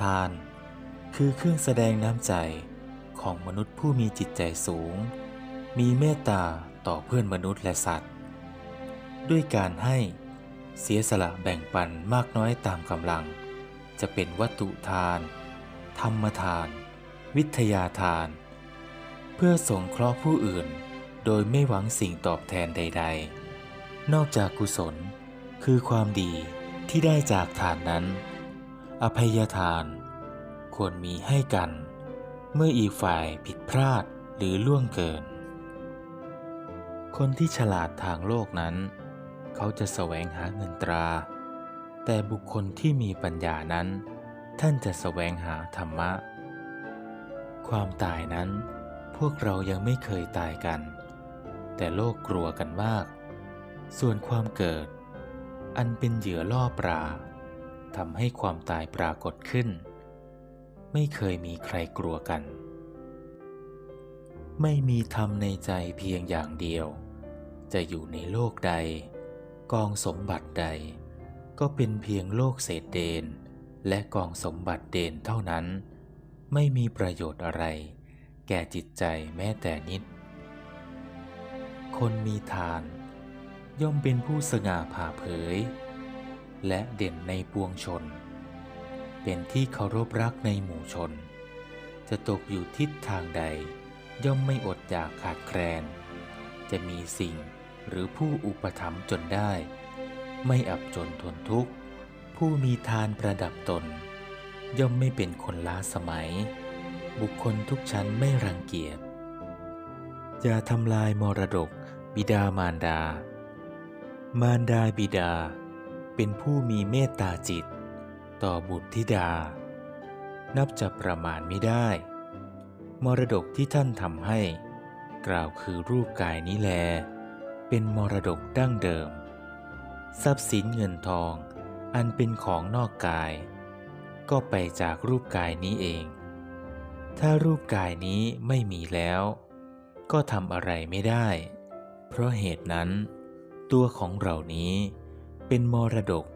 ทาน คือเครื่องแสดงน้ำใจของมนุษย์ผู้มีจิตใจสูง มีเมตตาต่อเพื่อนมนุษย์และสัตว์ ด้วยการให้เสียสละแบ่งปันมากน้อยตามกำลัง จะเป็นวัตถุทาน ธรรมทาน วิทยาทาน เพื่อสงเคราะห์ผู้อื่น โดยไม่หวังสิ่งตอบแทนใด ๆ นอกจากกุศล คือความดีที่ได้จากทานนั้น อภัยทาน ควรมีให้กัน เมื่ออีกฝ่ายผิดพลาดหรือล่วงเกิน คนที่ฉลาดทางโลกนั้น เขาจะแสวงหาเงินตรา แต่บุคคลที่มีปัญญานั้น ท่านจะแสวงหาธรรมะ ความตายนั้น พวกเรายังไม่เคยตายกัน แต่โลกกลัวกันมาก ส่วนความเกิด อันเป็นเหยื่อล่อปลา ทำให้ความตายปรากฏขึ้น ไม่เคยมีใครกลัวกัน ไม่มีธรรมในใจเพียงอย่างเดียว จะอยู่ในโลกใด กองสมบัติใด ก็เป็นเพียงโลกเศษเดน และกองสมบัติเดนเท่านั้น ไม่มีประโยชน์อะไร แก่จิตใจแม้แต่นิด คนมีทาน ย่อมเป็นผู้สง่าผ่าเผย และเด่นในปวงชน เป็นที่เคารพรักในหมู่ชน จะตกอยู่ทิศทางใด ย่อมไม่อดอยากขาดแคลน จะมีสิ่งหรือผู้อุปถัมภ์จนได้ ไม่อับจนทนทุกข์ ผู้มีทานประดับตน ย่อมไม่เป็นคนล้าสมัย บุคคลทุกชั้นไม่รังเกียจอย่าทำลายมรดก บิดามารดา มารดาบิดา เป็นผู้มีเมตตาจิต ต่อบุตรธิดา นับจะประมาณไม่ได้ มรดกที่ท่านทำให้ กล่าวคือรูปกายนี้แล เป็นมรดกดั้งเดิม ทรัพย์สินเงินทอง อันเป็นของนอกกาย ก็ไปจากรูปกายนี้เอง ถ้ารูปกายนี้ไม่มีแล้ว ก็ทำอะไรไม่ได้ เพราะเหตุนั้น ตัวของเรานี้ เป็นมรดก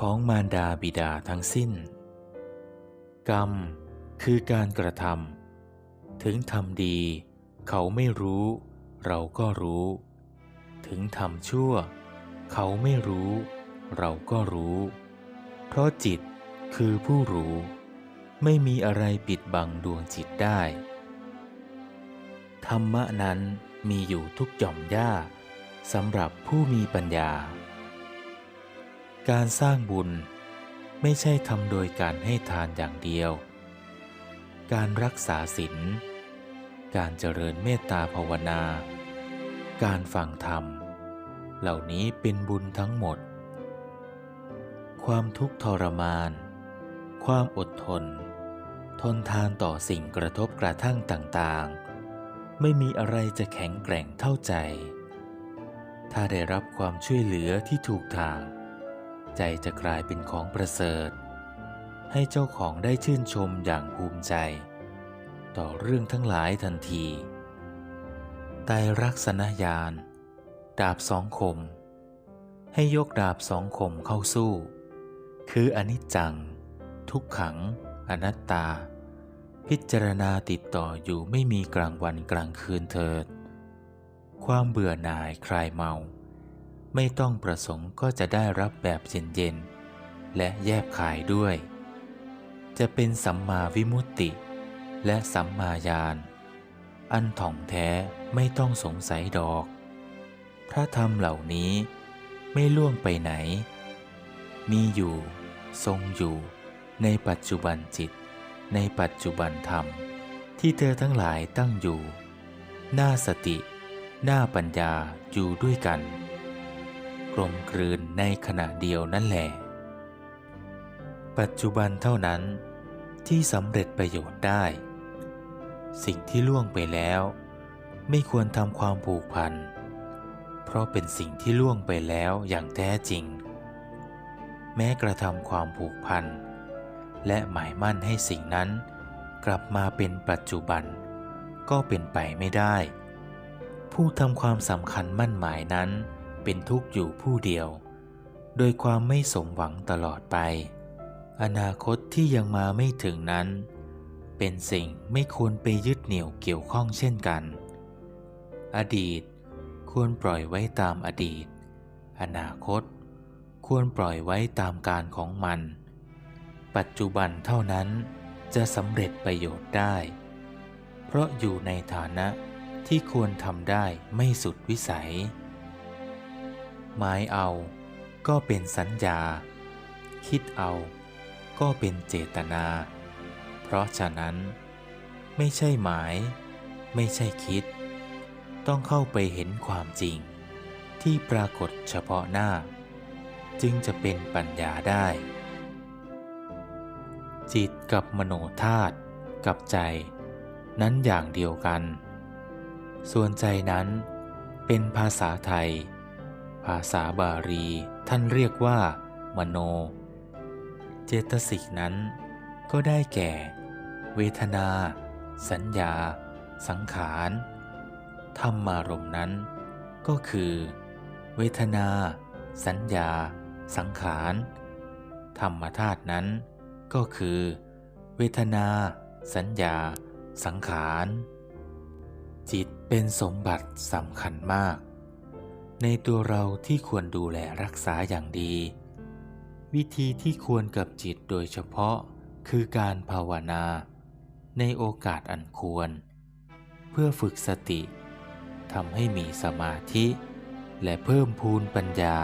ของมารดาบิดาทั้งสิ้น กรรมคือการกระทำถึงทำดี เขาไม่รู้ เราก็รู้ ถึงทำชั่ว เขาไม่รู้ เราก็รู้ เพราะจิตคือผู้รู้ ไม่มีอะไรปิดบังดวงจิตได้ ธรรมะนั้นมีอยู่ทุกหย่อมหญ้าสำหรับผู้มีปัญญา การสร้างบุญไม่ใช่ทำโดยการให้ทานอย่างเดียว การรักษาศีล การเจริญเมตตาภาวนา การฟังธรรม เหล่านี้เป็นบุญทั้งหมด ความทุกข์ทรมาน ความอดทน ทนทานต่อสิ่งกระทบกระทั่งต่างๆ ไม่มีอะไรจะแข็งแกร่งเท่าใจ ถ้าได้รับความช่วยเหลือที่ถูกทาง ใจจะกลายเป็นของประเสริฐ ให้เจ้าของได้ชื่นชมอย่างภูมิใจ ต่อเรื่องทั้งหลายทันทีไตรรักษณญาณ ดาบสองคม ให้ยกดาบสองคมเข้าสู้ คืออนิจจัง ทุกขัง อนัตตา พิจารณาติดต่ออยู่ไม่มีกลางวันกลางคืนเถิด ความเบื่อหน่ายคลายเมา ไม่ต้องประสงค์ก็จะได้รับแบบเย็นๆและแยบขายด้วย จะเป็นสัมมาวิมุตติ และสัมมาญาณอันถ่องแท้ไม่ต้องสงสัยดอก พระธรรมเหล่านี้ไม่ล่วงไปไหน มีอยู่ทรงอยู่ในปัจจุบันจิต ในปัจจุบันธรรม ที่เธอทั้งหลายตั้งอยู่ หน้าสติ หน้าปัญญาอยู่ด้วยกัน กลมกลืนในขณะเดียวนั่นแหละปัจจุบันเท่านั้นที่สำเร็จประโยชน์ได้ สิ่งที่ล่วงไปแล้ว ไม่ควรทำความผูกพัน เพราะเป็นสิ่งที่ล่วงไปแล้วอย่างแท้จริง แม้กระทำความผูกพัน และหมายมั่นให้สิ่งนั้น กลับมาเป็นปัจจุบัน ก็เป็นไปไม่ได้ ผู้ทำความสำคัญมั่นหมายนั้น เป็นทุกข์อยู่ผู้เดียว โดยความไม่สมหวังตลอดไป อนาคตที่ยังมาไม่ถึงนั้น เป็นสิ่งไม่ควรไปยึดเหนี่ยวเกี่ยวข้องเช่นกัน อดีตควรปล่อยไว้ตามอดีต อนาคต ควรปล่อยไว้ตามการของมัน ปัจจุบันเท่านั้นจะสำเร็จประโยชน์ได้ เพราะอยู่ในฐานะที่ควรทำได้ไม่สุดวิสัย หมายเอา ก็เป็นสัญญา คิดเอา ก็เป็นเจตนา เพราะฉะนั้น ไม่ใช่หมาย ไม่ใช่คิด ต้องเข้าไปเห็นความจริง ที่ปรากฏเฉพาะหน้า จึงจะเป็นปัญญาได้ จิตกับมโนธาตุกับใจ นั้นอย่างเดียวกัน ส่วนใจนั้นเป็นภาษาไทย ภาษาบาลี ท่านเรียกว่า มโน เจตสิกนั้น ก็ได้แก่ เวทนา สัญญา สังขารธรรมารมณ์นั้น ก็คือ เวทนา สัญญา สังขาร ธรรมธาตุนั้น ก็คือ เวทนา สัญญา สังขาร จิตเป็นสมบัติสำคัญมาก ในตัวเราที่ควรดูแลรักษาอย่างดี วิธีที่ควรกับจิตโดยเฉพาะคือการภาวนา ในโอกาสอันควร เพื่อฝึกสติทำให้มีสมาธิ และเพิ่มพูนปัญญา